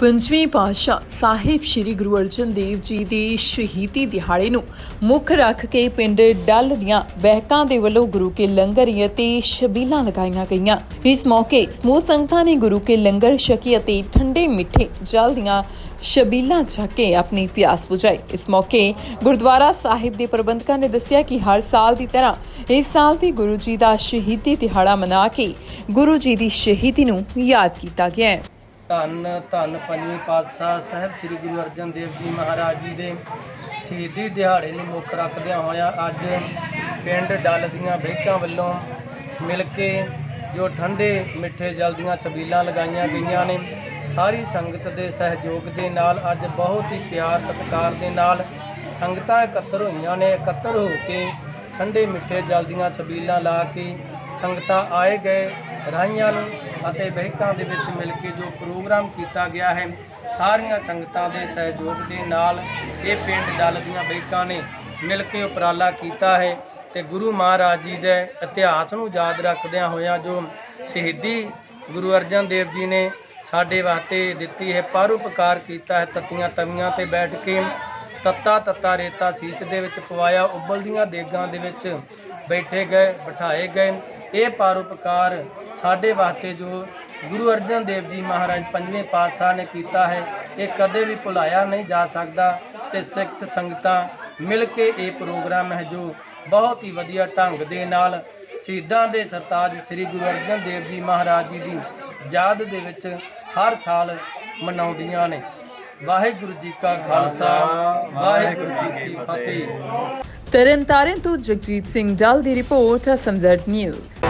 ਪੰਜਵੀਂ ਪਾਤਸ਼ਾਹ ਸਾਹਿਬ ਸ੍ਰੀ ਗੁਰੂ ਅਰਜਨ ਦੇਵ ਜੀ ਦੇ ਸ਼ਹੀਦੀ ਦਿਹਾੜੇ ਨੂੰ ਮੁੱਖ ਰੱਖ ਕੇ ਪਿੰਡ ਡੱਲ ਦੀਆਂ ਬਹਿਕਾਂ ਦੇ ਵੱਲੋਂ ਗੁਰੂ ਕੇ ਲੰਗਰ ਅਤੇ ਸ਼ਬੀਲਾਂ ਲਗਾਈਆਂ ਗਈਆਂ। ਇਸ ਮੌਕੇ ਸਮੂਹ ਸੰਗਤਾਂ ਨੇ ਗੁਰੂ ਕੇ ਲੰਗਰ ਛਕੀ ਅਤੇ ਠੰਡੇ ਮਿੱਠੇ ਜਲ ਦੀਆਂ ਸ਼ਬੀਲਾਂ ਛਕ ਕੇ ਆਪਣੀ ਪਿਆਸ ਬੁਝਾਈ। ਇਸ ਮੌਕੇ ਗੁਰਦੁਆਰਾ ਸਾਹਿਬ ਦੇ ਪ੍ਰਬੰਧਕਾਂ ਨੇ ਦੱਸਿਆ ਕਿ ਹਰ ਸਾਲ ਦੀ ਤਰ੍ਹਾਂ ਇਸ ਸਾਲ ਵੀ ਗੁਰੂ ਜੀ ਦਾ ਸ਼ਹੀਦੀ ਦਿਹਾੜਾ ਮਨਾ ਕੇ ਗੁਰੂ ਜੀ ਦੀ ਸ਼ਹੀਦੀ ਨੂੰ ਯਾਦ ਕੀਤਾ ਗਿਆ ਹੈ। ਧੰਨ ਧੰਨ ਪੰਜਵੀਂ ਪਾਤਸ਼ਾਹ ਸਾਹਿਬ ਸ੍ਰੀ ਗੁਰੂ ਅਰਜਨ ਦੇਵ ਜੀ ਮਹਾਰਾਜ ਜੀ ਦੇ ਸ਼ਹੀਦੀ ਦਿਹਾੜੇ ਨੂੰ ਮੁੱਖ ਰੱਖਦਿਆਂ ਹੋਇਆਂ ਅੱਜ ਪਿੰਡ ਡੱਲ ਦੀਆਂ ਬਹਿਕਾਂ ਵੱਲੋਂ ਮਿਲ ਕੇ ਜੋ ਠੰਡੇ ਮਿੱਠੇ ਜਲ ਦੀਆਂ ਛਬੀਲਾਂ ਲਗਾਈਆਂ ਗਈਆਂ ਨੇ, ਸਾਰੀ ਸੰਗਤ ਦੇ ਸਹਿਯੋਗ ਦੇ ਨਾਲ ਅੱਜ ਬਹੁਤ ਹੀ ਪਿਆਰ ਸਤਿਕਾਰ ਦੇ ਨਾਲ ਸੰਗਤਾਂ ਇਕੱਤਰ ਹੋਈਆਂ ਨੇ, ਇਕੱਤਰ ਹੋ ਕੇ ਠੰਡੇ ਮਿੱਠੇ ਜਲ ਦੀਆਂ ਛਬੀਲਾਂ ਲਾ ਕੇ ਸੰਗਤਾਂ ਆਏ ਗਏ। ਰਾਹੀਆਂ ਨੂੰ ਅਤੇ ਬਹਿਕਾਂ ਦੇ ਵਿੱਚ ਮਿਲ ਕੇ ਜੋ ਪ੍ਰੋਗਰਾਮ ਕੀਤਾ ਗਿਆ ਹੈ, ਸਾਰੀਆਂ ਸੰਗਤਾਂ ਦੇ ਸਹਿਯੋਗ ਦੇ ਨਾਲ ਇਹ ਪਿੰਡ ਡੱਲ ਦੀਆਂ ਬਹਿਕਾਂ ਨੇ ਮਿਲ ਕੇ ਉਪਰਾਲਾ ਕੀਤਾ ਹੈ ਤੇ ਗੁਰੂ ਮਹਾਰਾਜ ਜੀ ਦੇ ਇਤਿਹਾਸ ਨੂੰ ਯਾਦ ਰੱਖਦਿਆਂ ਹੋਇਆਂ ਜੋ ਸ਼ਹੀਦੀ ਗੁਰੂ ਅਰਜਨ ਦੇਵ ਜੀ ਨੇ ਸਾਡੇ ਵਾਸਤੇ ਦਿੱਤੀ ਹੈ, ਪਰਉਪਕਾਰ ਕੀਤਾ ਹੈ, ਤੱਤੀਆਂ ਤਵੀਆਂ ਤੇ ਬੈਠ ਕੇ ਤੱਤਾ ਤੱਤਾ ਰੇਤਾ ਸੀਸ ਦੇ ਵਿੱਚ ਪਵਾਇਆ, ਉਬਲਦੀਆਂ ਦੇਗਾਂ ਦੇ ਵਿੱਚ ਬੈਠੇ ਗਏ, ਬਿਠਾਏ ਗਏ ਇਹ ਪਰਉਪਕਾਰ ਸਾਡੇ ਵਾਸਤੇ ਜੋ ਗੁਰੂ ਅਰਜਨ ਦੇਵ ਜੀ ਮਹਾਰਾਜ ਪੰਜਵੇਂ ਪਾਤਸ਼ਾਹ ਨੇ ਕੀਤਾ ਹੈ ਇਹ ਕਦੇ ਵੀ ਭੁਲਾਇਆ ਨਹੀਂ ਜਾ ਸਕਦਾ ਤੇ ਸਿੱਖ ਸੰਗਤਾਂ ਮਿਲ ਕੇ ਇਹ ਪ੍ਰੋਗਰਾਮ ਹੈ ਜੋ ਬਹੁਤ ਹੀ ਵਧੀਆ ਢੰਗ ਦੇ ਨਾਲ ਸ਼ਹੀਦਾਂ ਦੇ ਸਰਤਾਜ ਸ੍ਰੀ ਗੁਰੂ ਅਰਜਨ ਦੇਵ ਜੀ ਮਹਾਰਾਜ ਜੀ ਦੀ ਯਾਦ ਦੇ ਵਿੱਚ ਹਰ ਸਾਲ ਮਨਾਉਂਦੀਆਂ ਨੇ। ਵਾਹਿਗੁਰੂ ਜੀ ਕਾ ਖਾਲਸਾ ਵਾਹਿਗੁਰੂ ਜੀ ਕੀ ਫਤਿਹ। ਤਰਨਤਾਰਨ ਤੋਂ ਜਗਜੀਤ ਸਿੰਘ ਡਾਲ ਦੀ ਰਿਪੋਰਟ ਸਮਝਟ ਨਿਊਜ਼।